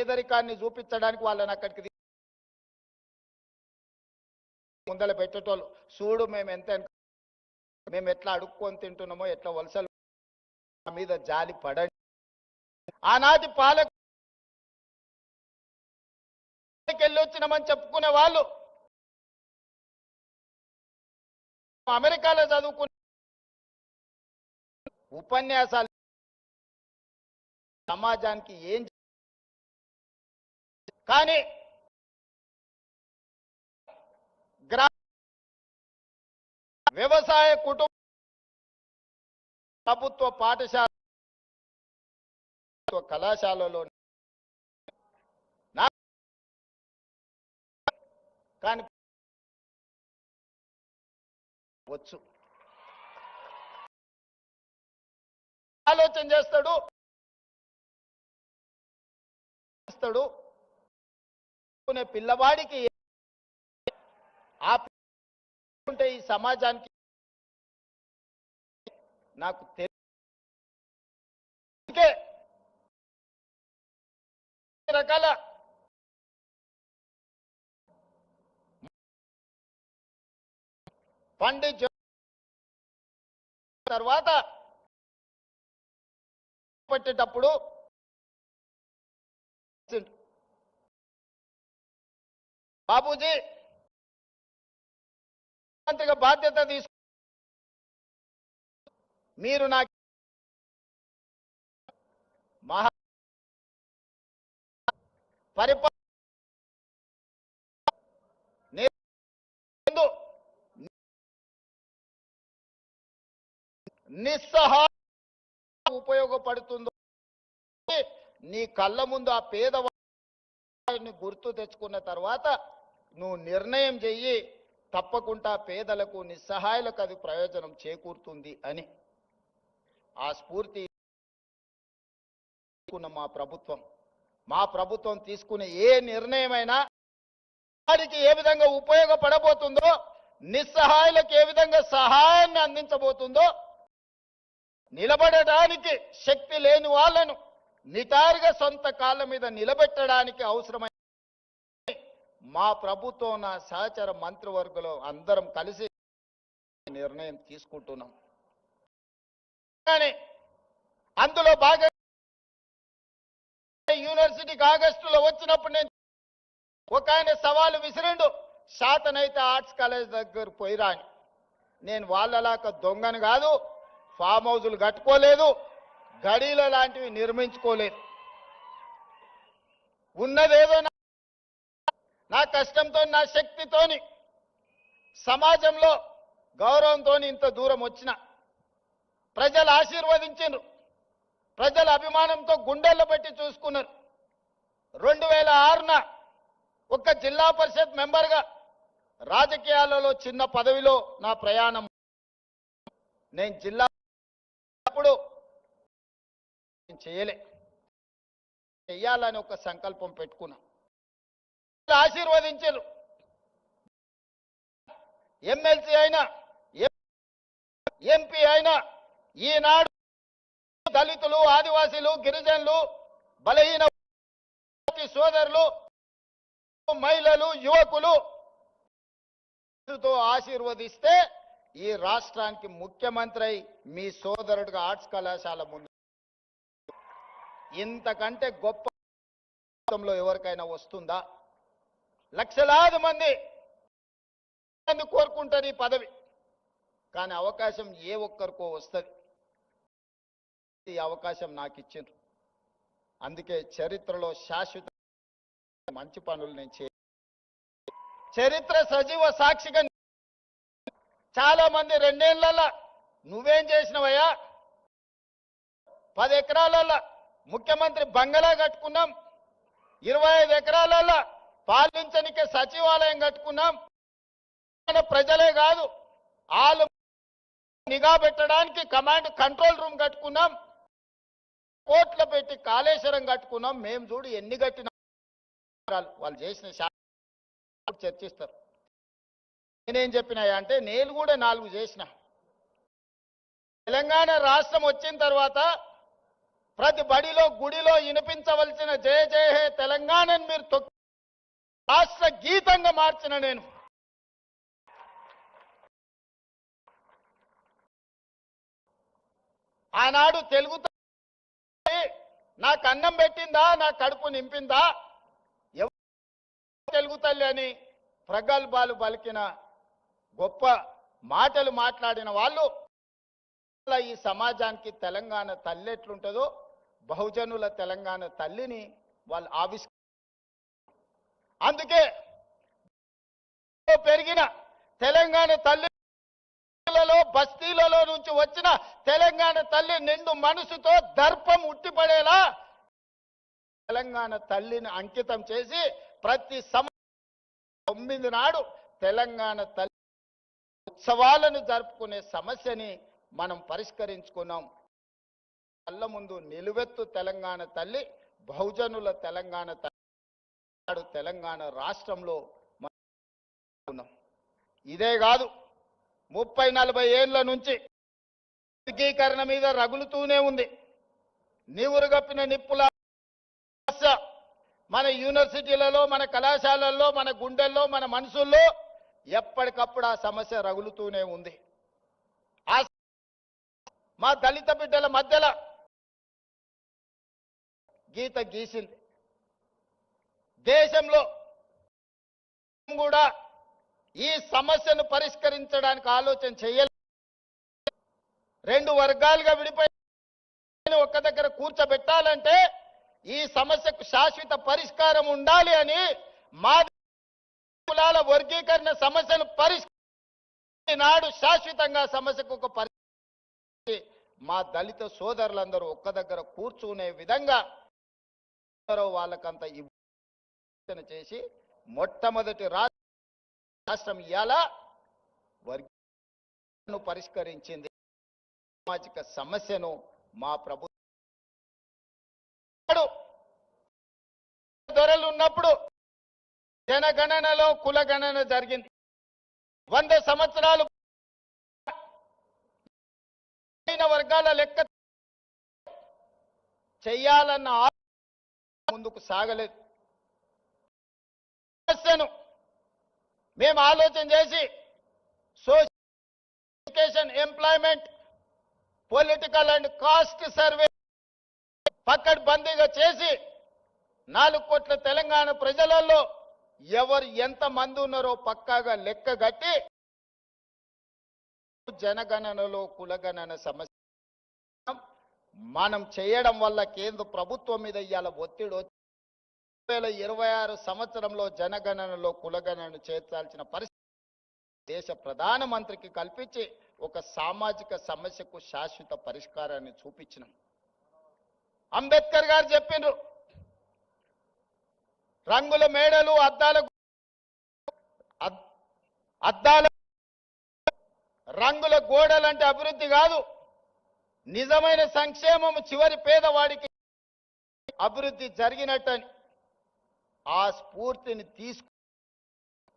పేదరికాన్ని చూపించడానికి వాళ్ళని అక్కడికి ముందల పెట్టేటోళ్ళు. చూడు మేము ఎంత మేము ఎట్లా అడుక్కొని తింటున్నామో ఎట్లా వలసలు మా మీద జాలి పడండి ఆనాటి పాలక వచ్చినామని చెప్పుకునే వాళ్ళు. అమెరికాలో చదువుకునే ఉపన్యాసాలు సమాజానికి ఏం చే- కానీ గ్రా వ్యవసాయ కుటుంబ ప్రభుత్వ పాఠశాల ప్రభుత్వ కళాశాలలో కానీ వచ్చు. ఆలోచన చేస్తాడు చేస్తాడు. చేసుకునే పిల్లవాడికి ఆ ఉంటే ఈ సమాజానికి నాకు తెలియకే రకాల పండిత్ తర్వాత పెట్టేటప్పుడు బాబూజీ మంత్రిగా బాధ్యత తీసుకు మీరు నాకు మహా పరిపా నిస్సహా ఉపయోగపడుతుందో నీ కళ్ళ ముందు ఆ పేదవాడిని గుర్తు తెచ్చుకున్న తర్వాత నువ్వు నిర్ణయం చెయ్యి తప్పకుండా పేదలకు నిస్సహాయులకు అది ప్రయోజనం చేకూరుతుంది అని. ఆ స్ఫూర్తి మా ప్రభుత్వం. మా ప్రభుత్వం తీసుకునే ఏ నిర్ణయమైనా వారికి ఏ విధంగా ఉపయోగపడబోతుందో నిస్సహాయులకు ఏ విధంగా సహాయాన్ని అందించబోతుందో నిలబడడానికి శక్తి లేని వాళ్ళను నిటారుగా సొంత కాళ్ళ మీద నిలబెట్టడానికి అవసరమైన మా ప్రభుత్వం నా సహచర మంత్రివర్గంలో అందరం కలిసి నిర్ణయం తీసుకుంటున్నాం. కానీ అందులో బాగా యూనివర్సిటీకి ఆగస్టులో వచ్చినప్పుడు నేను ఒక ఆయన సవాలు విసిరిండు. శాతనైతే ఆర్ట్స్ కాలేజ్ దగ్గర పోయిరా అని నేను వాళ్ళలాక దొంగను కాదు ఫామ్ హౌజులు కట్టుకోలేదు గడీల లాంటివి నిర్మించుకోలేదు. ఉన్నదేదో నా- కష్టంతో నా శక్తితోని సమాజంలో గౌరవంతో ఇంత దూరం వచ్చిన ప్రజలు ఆశీర్వదించారు ప్రజల అభిమానంతో గుండెల్లో పెట్టి చూసుకున్నారు. రెండు వేల ఆరున ఒక జిల్లా పరిషత్ మెంబర్గా రాజకీయాలలో చిన్న పదవిలో నా ప్రయాణం. నేను జిల్లా అప్పుడు నేను చేయలే. చెయ్యాలని ఒక సంకల్పం పెట్టుకున్నా. ఆశీర్వదించారు ఎమ్మెల్సీ అయినా ఎంపీ అయినా ఈనాడు దళితులు ఆదివాసీలు గిరిజనులు బలహీన సోదరులు మహిళలు యువకులు ఆశీర్వదిస్తే ఈ రాష్ట్రానికి ముఖ్యమంత్రి అయి మీ సోదరుడుగా ఆర్ట్స్ కళాశాల ముందు ఇంతకంటే గొప్ప ఎవరికైనా వస్తుందా? లక్షలాది మంది కోరుకుంటారు ఈ పదవి. కానీ అవకాశం ఏ ఒక్కరికో వస్తుంది. ఈ అవకాశం నాకు ఇచ్చిండ్రు. అందుకే చరిత్రలో శాశ్వత మంచి పనులు నేను చే చరిత్ర సజీవ సాక్షిగా చాలా మంది రెండేళ్ళలో నువ్వేం చేసినవయ్యా? పది ఎకరాలలో ముఖ్యమంత్రి బంగళా కట్టుకున్నాం. ఇరవై ఐదు ఎకరాలలో పాలించనికే సచివాలయం కట్టుకున్నాం. మన ప్రజలే కాదు వాళ్ళు నిఘా పెట్టడానికి కమాండ్ కంట్రోల్ రూమ్ కట్టుకున్నాం. కోట్లు పెట్టి కాళేశ్వరం కట్టుకున్నాం. మేము చూడు ఎన్ని కట్టిన. వాళ్ళు చేసిన చర్చిస్తారు. నేనేం చెప్పినాయా అంటే నేను కూడా నాలుగు చేసిన. తెలంగాణ రాష్ట్రం వచ్చిన తర్వాత ప్రతి బడిలో గుడిలో వినిపించవలసిన జయ జయ హే తెలంగాణని మీరు తొక్కి రాష్ట్ర గీతంగా మార్చిన నేను. ఆనాడు తెలుగు నాకు అన్నం పెట్టిందా నా కడుపు నింపిందా? ఎవరు తెలుగు తల్లి అని ప్రగల్భాలు పలికిన గొప్ప మాటలు మాట్లాడిన వాళ్ళు ఈ సమాజానికి తెలంగాణ తల్లి ఎట్లుంటుందో బహుజనుల తెలంగాణ తల్లిని వాళ్ళు ఆవిష్క అందుకే పెరిగిన తెలంగాణ తల్లిలలో బస్తీలలో నుంచి వచ్చిన తెలంగాణ తల్లి నిండు మనసుతో దర్పం ఉట్టిపడేలా తెలంగాణ తల్లిని అంకితం చేసి ప్రతి సమ తొమ్మిది నాడు తెలంగాణ తల్లి ఉత్సవాలను జరుపుకునే సమస్యని మనం పరిష్కరించుకున్నాం. కళ్ళ ముందు నిలువెత్తు తెలంగాణ తల్లి బహుజనుల తెలంగాణ తల్లి. నాడు తెలంగాణ రాష్ట్రంలో ఉన్నాం. ఇదే కాదు ముప్పై నలభై ఏళ్ళ నుంచి వర్గీకరణ మీద రగులుతూనే ఉంది. నివురుగప్పిన నిప్పుల మన యూనివర్సిటీలలో మన కళాశాలల్లో మన గుండెల్లో మన మనసుల్లో ఎప్పటికప్పుడు ఆ సమస్య రగులుతూనే ఉంది. ఆ మా దళిత బిడ్డల మధ్యలో గీత గీసింది. దేశంలో కూడా ఈ సమస్యను పరిష్కరించడానికి ఆలోచన చేయలేదు. రెండు వర్గాలుగా విడిపోయి ఒక్క దగ్గర కూర్చోబెట్టాలంటే ఈ సమస్యకు శాశ్వత పరిష్కారం ఉండాలి అని మా కులాల వర్గీకరణ సమస్యను పరిష్కరి నాడు శాశ్వతంగా సమస్యకు ఒక పరి మా దళిత సోదరులందరూ ఒక్క దగ్గర కూర్చునే విధంగా అందరూ వాళ్ళకంత ఇవ్వన చేసి మొట్టమొదటి రాష్ట్రం ఇవాళ వర్గీకరణను పరిష్కరించింది సామాజిక సమస్యను మా ప్రభుత్వం. దొరలు ఉన్నప్పుడు జనగణనలో కులగణన జరిగింది. వంద సంవత్సరాలు వర్గాల లెక్క చెయ్యాలన్న ముందుకు సాగలేదు. సమస్యను మేము ఆలోచన చేసి social education employment political and caste survey పక్కడ్బందీగా చేసి నాలుగు కోట్ల తెలంగాణ ప్రజలలో ఎవరు ఎంత మంది ఉన్నారో పక్కాగా లెక్క కట్టి జనగణనలో కులగణన సమస్య. మనం చేయడం వల్ల కేంద్ర ప్రభుత్వం మీద ఇవాళ ఒత్తిడి వేల ఇరవై ఆరు సంవత్సరంలో జనగణనలో కులగణన చేర్చాల్సిన పరిస్థితి దేశ ప్రధానమంత్రికి కల్పించి ఒక సామాజిక సమస్యకు శాశ్వత పరిష్కారాన్ని చూపించినాం. అంబేద్కర్ గారు చెప్పిండ్రు రంగుల మేడలు అద్దాల అద్దాల రంగుల గోడలంటే అభివృద్ధి కాదు. నిజమైన సంక్షేమం చివరి పేదవాడికి అభివృద్ధి జరిగినట్టని ఆ స్ఫూర్తిని తీసుకు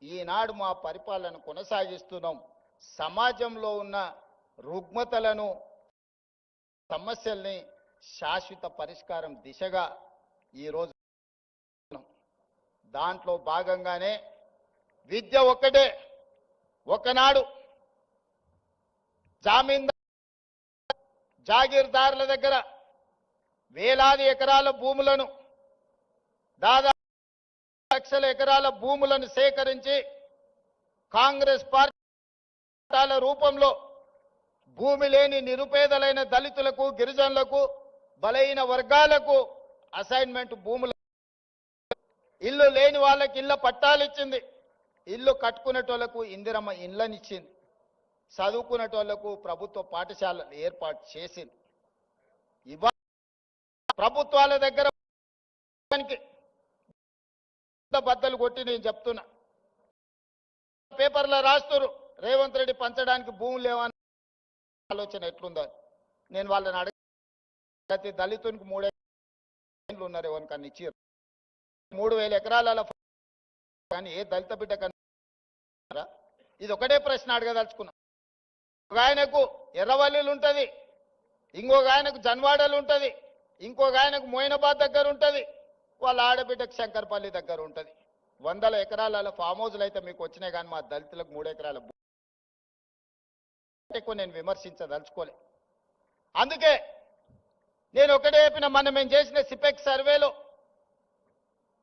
ఈనాడు మా పరిపాలన కొనసాగిస్తున్నాం. సమాజంలో ఉన్న రుగ్మతలను సమస్యల్ని శాశ్వత పరిష్కారం దిశగా ఈరోజు దాంట్లో భాగంగానే విద్య ఒక్కటే. ఒకనాడు జామీందార్ జాగీర్దారుల దగ్గర వేలాది ఎకరాల భూములను దాదాపు లక్షల ఎకరాల భూములను సేకరించి కాంగ్రెస్ పార్టీ రూపంలో భూమి లేని నిరుపేదలైన దళితులకు గిరిజనులకు బలైన వర్గాలకు అసైన్మెంట్ భూములు. ఇల్లు లేని వాళ్ళకి ఇళ్ళ పట్టాలు ఇచ్చింది. ఇల్లు కట్టుకునేటోళ్ళకు ఇందిరమ్మ ఇళ్ళనిచ్చింది చదువుకునేటోళ్ళకు ప్రభుత్వ పాఠశాలలు ఏర్పాటు చేసింది. ఇవాళ ప్రభుత్వాల దగ్గర బద్దలు కొట్టి నేను చెప్తున్నా. పేపర్లో రాస్తున్నారు రేవంత్ రెడ్డి పంచడానికి భూములు లేవని ఆలోచన ఎట్లుందో. నేను వాళ్ళని అడగ ప్రతి దళితునికి మూడేళ్ళు ఉన్నారు ఎవరికన్నా ఇచ్చారు మూడు వేల ఎకరాల కానీ ఏ దళిత బిడ్డ కన్నా ఇది ఒకటే ప్రశ్న అడగదలుచుకున్నా. ఒక ఆయనకు ఎర్రవల్లిలు ఉంటది ఇంకొక ఆయనకు జన్వాడలు ఉంటది ఇంకొక ఆయనకు మోయినాబాద్ దగ్గర ఉంటుంది. వాళ్ళ ఆడబిడ్డకు శంకర్పల్లి దగ్గర ఉంటుంది. వందల ఎకరాల ఫామ్ హౌస్లు అయితే మీకు వచ్చినాయి కానీ మా దళితులకు మూడు ఎకరాల ఎక్కువ నేను విమర్శించదలుచుకోలే. అందుకే నేను ఒకటే చెప్పిన మన మేము చేసిన సిపెక్ సర్వేలో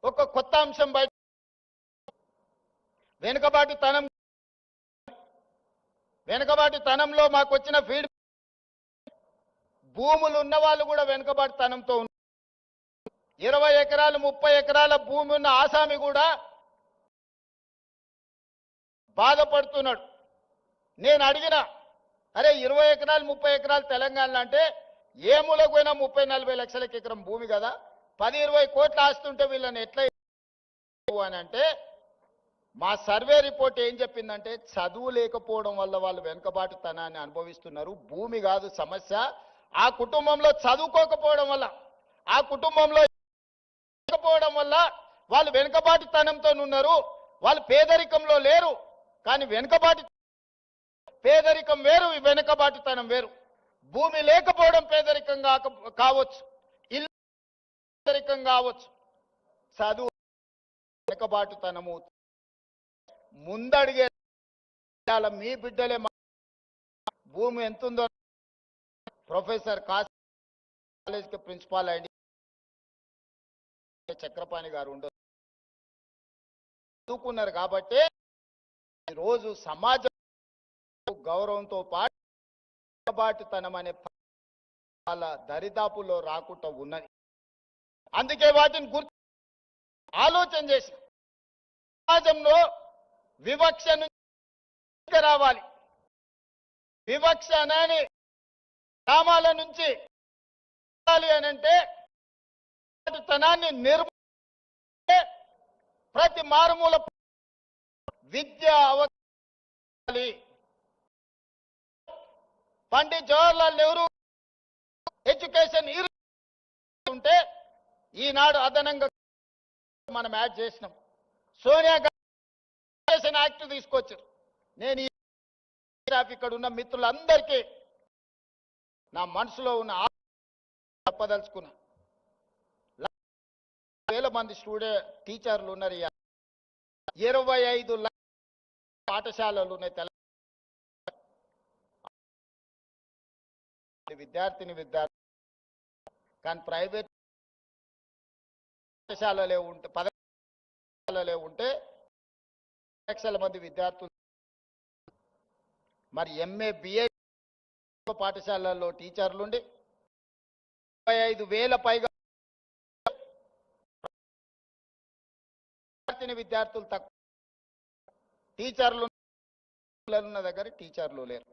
ఒక కొత్త అంశం బయట వెనుకబాటు తనం వెనుకబాటు తనంలో మాకు వచ్చిన ఫీడ్ భూములు ఉన్న వాళ్ళు కూడా వెనుకబాటు తనంతో ఇరవై ఎకరాలు ముప్పై ఎకరాల భూమి ఉన్న ఆసామి కూడా బాధపడుతున్నాడు. నేను అడిగిన అరే ఇరవై ఎకరాలు ముప్పై ఎకరాలు తెలంగాణలో అంటే ఏ మూలకు పోయినా ముప్పై నలభై లక్షలకి ఎకరం భూమి కదా. పది ఇరవై కోట్లు ఆస్తుంటే వీళ్ళని ఎట్లా అని అంటే మా సర్వే రిపోర్ట్ ఏం చెప్పిందంటే చదువు లేకపోవడం వల్ల వాళ్ళు వెనుకబాటుతనాన్ని అనుభవిస్తున్నారు. భూమి కాదు సమస్య. ఆ కుటుంబంలో చదువుకోకపోవడం వల్ల ఆ కుటుంబంలో లేకపోవడం వల్ల వాళ్ళు వెనుకబాటుతనంతో ఉన్నారు. వాళ్ళు పేదరికంలో లేరు. కానీ వెనుకబాటు పేదరికం వేరు ఈ వెనుకబాటుతనం వేరు. భూమి లేకపోవడం పేదరికం కాక కావచ్చు. ఇల్లు పేదరికం కావచ్చు. చదువు వెనుకబాటుతనము. ముందడిగే మీ బిడ్డలే మా- భూమి ఎంతుందో ప్రొఫెసర్ కాస్ కాలేజ్కి ప్రిన్సిపాల్ అయ్యి చక్రపాణి గారు ఉండదు చదువుకున్నారు కాబట్టి రోజు సమాజం గౌరవంతో పాటు అనే వాళ్ళ దరిదాపులో రాకుండా ఉన్నది. అందుకే వాటిని గుర్తు ఆలోచన చేసి సమాజంలో వివక్ష నుంచి రావాలి. వివక్ష అనని గ్రామాల నుంచి అని అంటే తనాన్ని నిర్మ ప్రతి మారుమూల విద్య అవకాశాలి. పండిత్ జవహర్లాల్ నెహ్రూ ఎడ్యుకేషన్ ఉంటే ఈనాడు అదనంగా మనం యాడ్ చేసినాం. సోనియా గాంధీ ఎడ్యుకేషన్ యాక్ట్ తీసుకొచ్చారు. నేను ఇక్కడ ఉన్న మిత్రులందరికీ నా మనసులో ఉన్న ఆశ చెప్పదలుచుకున్నా. వేల మంది స్టూడెంట్ టీచర్లు ఉన్నారు ఇరవై ఐదు పాఠశాలలు ఉన్నాయి తెలంగాణ. విద్యార్థిని విద్యార్థి కానీ ప్రైవేట్ పాఠశాలలే ఉంటే పదశాలలే ఉంటే లక్షల మంది విద్యార్థులు. మరి ఎంఏ బిఏ పాఠశాలల్లో టీచర్లుండి ముప్పై ఐదు వేల పైగా విద్యార్థిని విద్యార్థులు తక్కువ టీచర్లు ఉన్న దగ్గర టీచర్లు లేరు.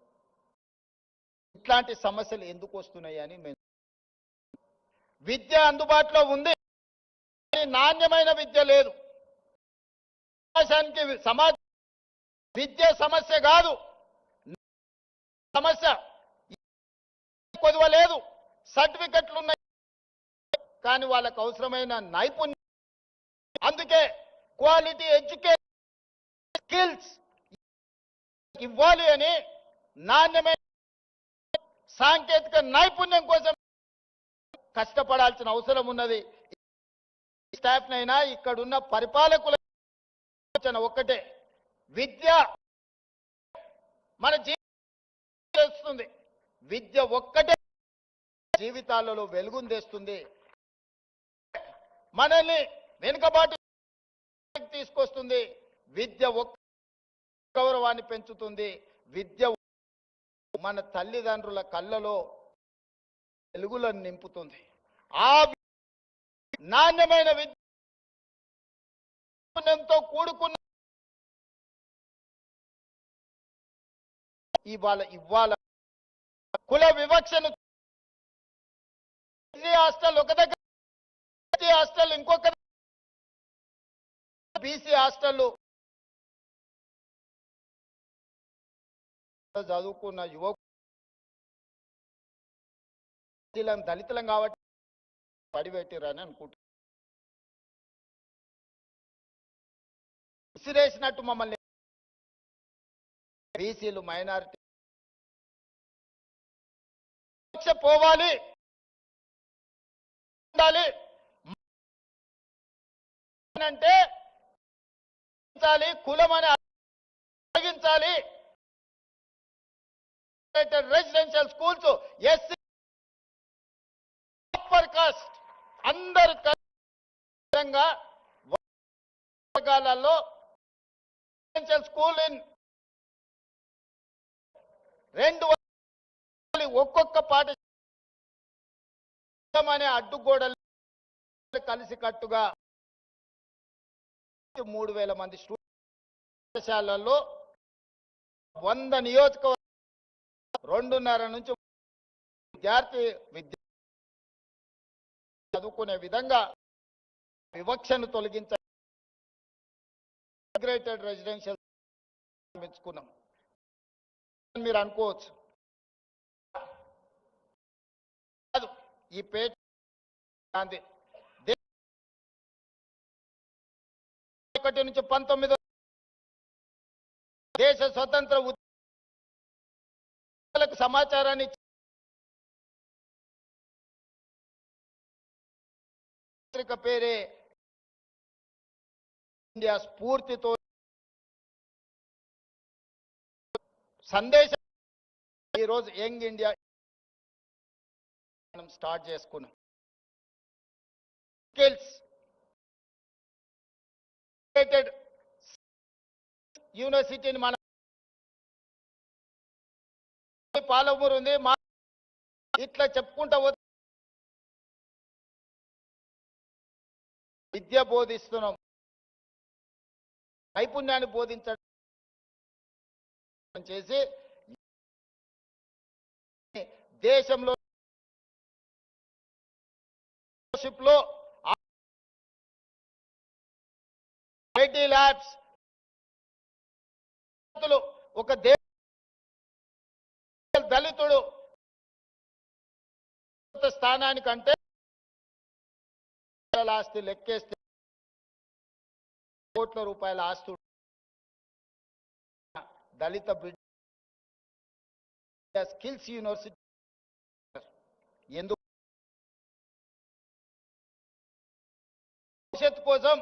ఇట్లాంటి సమస్యలు ఎందుకు వస్తున్నాయి అని మేము విద్య అందుబాటులో ఉంది. నాణ్యమైన విద్య లేదు. సమాజానికి సమాజ విద్య సమస్య కాదు. సమస్య కొదవలేదు సర్టిఫికెట్లు ఉన్నాయి కానీ వాళ్ళకు అవసరమైన నైపుణ్యం. అందుకే క్వాలిటీ ఎడ్యుకేషన్ స్కిల్స్ ఇవ్వాలి అని నాణ్యమైన సాంకేతిక నైపుణ్యం కోసం కష్టపడాల్సిన అవసరం ఉన్నది. స్టాఫ్ నైనా ఇక్కడున్న పరిపాలకుల ఆలోచన ఒక్కటే. విద్య మన జీవిస్తుంది విద్య ఒక్కటే జీవితాలలో వెలుగుందేస్తుంది. మనల్ని వెనుకబాటు తీసుకొస్తుంది. విద్య ఒక్క గౌరవాన్ని పెంచుతుంది. విద్య మన తల్లిదండ్రుల కళ్ళలో వెలుగులను నింపుతుంది. ఆ నాణ్యమైన విద్యతో కూడుకున్న ఇవాళ ఇవాళ కుల వివక్షను హాస్టల్ ఒక దగ్గర హాస్టల్ ఇంకొక బీసీ హాస్టల్ చదువుకున్న యువకు దళితులం కాబట్టి పడిపెట్టిరని అనుకుంటున్నా. విసిరేసినట్టు మమ్మల్ని బీసీలు మైనారిటీ పోవాలి. ఉండాలి. అంటే కులం అని తొలగించాలి residential schools SC upper caste అందరు విధంగా వర్గాలలో రెసిడెన్షియల్ స్కూల్ ఇన్ రెండు ఒక్కొక్క పాఠశాల అనే అడ్డుగోడలు కలిసి కట్టుగా మూడు వేల మంది స్టూడెంట్ పాఠశాలలో వంద నియోజకవర్గ రెండున్నర నుంచి విద్యార్థి విద్య చదువుకునే విధంగా వివక్షను తొలగించ ఇంటిగ్రేటెడ్ రెసిడెన్షియల్ పెంచుకున్నాం. మీరు అనుకోవచ్చు. కాదు ఈ పేట గాంధీ ఒకటి నుంచి పంతొమ్మిది దేశ స్వతంత్ర ఉద్యమాలకు సమాచారాన్ని పత్రిక పేరే ఇండియా స్ఫూర్తితో సందేశం ఈరోజు యంగ్ ఇండియా మనం స్టార్ట్ చేసుకున్నాం. స్కిల్స్ యూనివర్సిటీని మన పాలమూరు ఉంది. మా ఇట్లా చెప్పుకుంటా పోతే విద్య బోధిస్తున్నాం. నైపుణ్యాన్ని బోధించడం చేసి దేశంలో లో ఐటీ ల్యాబ్స్. ఒక దే దళితుడు స్థానానికంటే ఆస్తి లెక్కేస్తే కోట్ల రూపాయల ఆస్తు దళిత బిడ్డ స్కిల్స్ యూనివర్సిటీ ఎందుకు? భవిష్యత్తు కోసం